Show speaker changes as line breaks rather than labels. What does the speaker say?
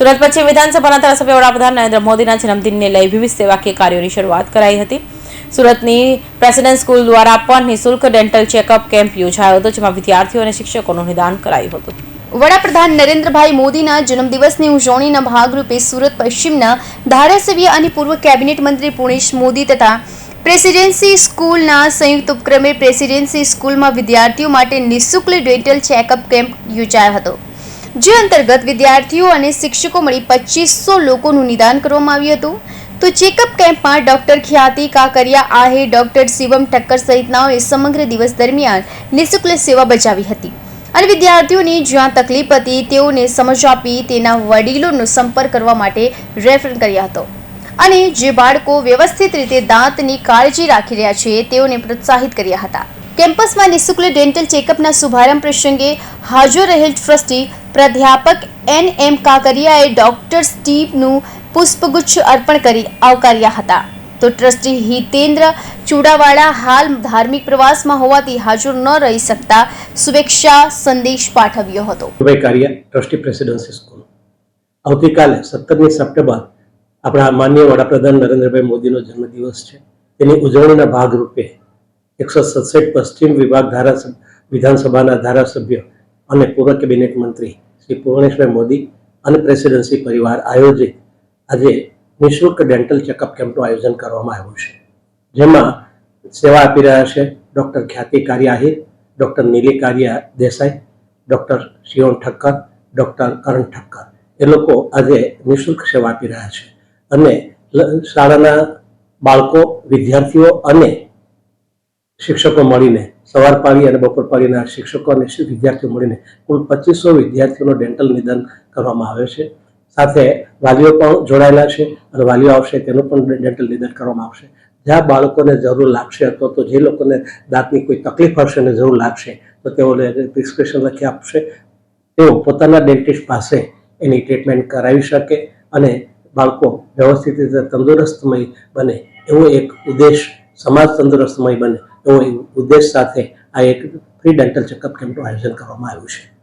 સુરત પછી વિધાનસભાના ધારાસભ્ય વડાપ્રધાન નરેન્દ્ર મોદીના જન્મદિનને લઈ વિવિધ સેવાકીય કાર્યોની શરૂઆત કરાઈ હતી. સુરતની પ્રેસિડેન્ટ સ્કૂલ દ્વારા પણ નિઃશુલ્ક ડેન્ટલ ચેકઅપ કેમ્પ યોજાયો હતો, જેમાં વિદ્યાર્થીઓ અને શિક્ષકોનું નિદાન કરાયું હતું.
વડાપ્રધાન નરેન્દ્રભાઈ મોદીના જન્મદિવસની ઉજવણીના ભાગરૂપે સુરત પશ્ચિમના ધારાસભ્ય અને પૂર્વ કેબિનેટ મંત્રી પુણેશ મોદી તથા પ્રેસિડેન્સી સ્કૂલના સંયુક્ત ઉપક્રમે પ્રેસિડેન્સી સ્કૂલમાં વિદ્યાર્થીઓ માટે નિઃશુલ્ક ડેન્ટલ ચેકઅપ કેમ્પ યોજાયો હતો. જે અંતર્ગત વિદ્યાર્થીઓ અને શિક્ષકો મળી પચીસો લોકોનું નિદાન કરવામાં આવ્યું હતું. તો ચેકઅપ કેમ્પમાં ડોક્ટર ખ્યાતિ, કાકરિયા, આહે, ડોક્ટર શિવમ ઠક્કર સહિતનાઓએ સમગ્ર દિવસ દરમિયાન નિઃશુલ્ક સેવા બજાવી હતી. અને વિદ્યાર્થીઓને જ્યાં તકલીફ હતી, તેઓને સમજ આપી તેના વડીલોનો સંપર્ક કરવા માટે રેફર કર્યા હતો. અને જે બાળકો વ્યવસ્થિત રીતે દાંતની કાળજી રાખી રહ્યા છે, તેઓને પ્રોત્સાહિત કર્યા હતા. કેમ્પસમાં નિઃશુલ્ક ડેન્ટલ ચેકઅપના શુભારંભ પ્રસંગે હાજર રહેલ ટ્રસ્ટી પ્રાધ્યાપક એન એમ કાકરિયાએ ડોક્ટર સ્ટીપનું પુષ્પગુચ્છ અર્પણ કરી આવકાર્યા હતા. તો ટ્રસ્ટી હિતેન્દ્ર ચુડાવાળા હાલ ધાર્મિક પ્રવાસમાં હોવાથી હાજર ન રહી શકતા શુભેચ્છા સંદેશ પાઠવ્યો હતો.
Trustee presidency school. આવતીકાલે સત્તરમી સપ્ટેમ્બર આપણા માન્ય વડાપ્રધાન નરેન્દ્રભાઈ મોદીનો જન્મદિવસ છે. તેની ઉજવણીના ભાગરૂપે એકસો સડસઠ પશ્ચિમ વિભાગ ધારાસભ્ય, વિધાનસભાના ધારાસભ્ય અને પૂર્વ કેબિનેટ મંત્રી શ્રી પૂર્ણેશભાઈ મોદી અને પ્રેસિડેન્સી પરિવાર આયોજિત આજે નિઃશુલ્ક ડેન્ટલ ચેકઅપ કેમ્પનું આયોજન કરવામાં આવ્યું છે. જેમાં સેવા આપી રહ્યા છે doctor Khyati Kariya doctor Nili Kariya Desai, doctor Shivam Thakkar, doctor Karan Thakkar. એ લોકો આજે નિઃશુલ્ક સેવા આપી રહ્યા છે. અને શાળાના બાળકો, વિદ્યાર્થીઓ અને શિક્ષકો મળીને સવાર પાળી અને બપોર પાળીના શિક્ષકો અને વિદ્યાર્થીઓ મળીને કુલ પચીસો વિદ્યાર્થીઓનું ડેન્ટલ નિદાન કરવામાં આવે છે. સાથે વાલીઓ પણ જોડાયેલા છે અને વાલીઓ આવશે તેનું પણ ડેન્ટલ નિદાન કરવામાં આવશે. જ્યાં બાળકોને જરૂર લાગશે અથવા તો જે લોકોને દાંતની કોઈ તકલીફ હશે અને જરૂર લાગશે, તો તેઓને પ્રિસ્ક્રિપ્શન લખી આપશે. તેઓ પોતાના ડેન્ટિસ્ટ પાસે એની ટ્રીટમેન્ટ કરાવી શકે અને બાળકો વ્યવસ્થિત રીતે તંદુરસ્તમય બને. એવો એક ઉદ્દેશ સમાજ તંદુરસ્તમય બને. એવો ઉદ્દેશ સાથે આ એક ફ્રી ડેન્ટલ ચેકઅપ કેમ્પનું આયોજન કરવામાં આવ્યું છે.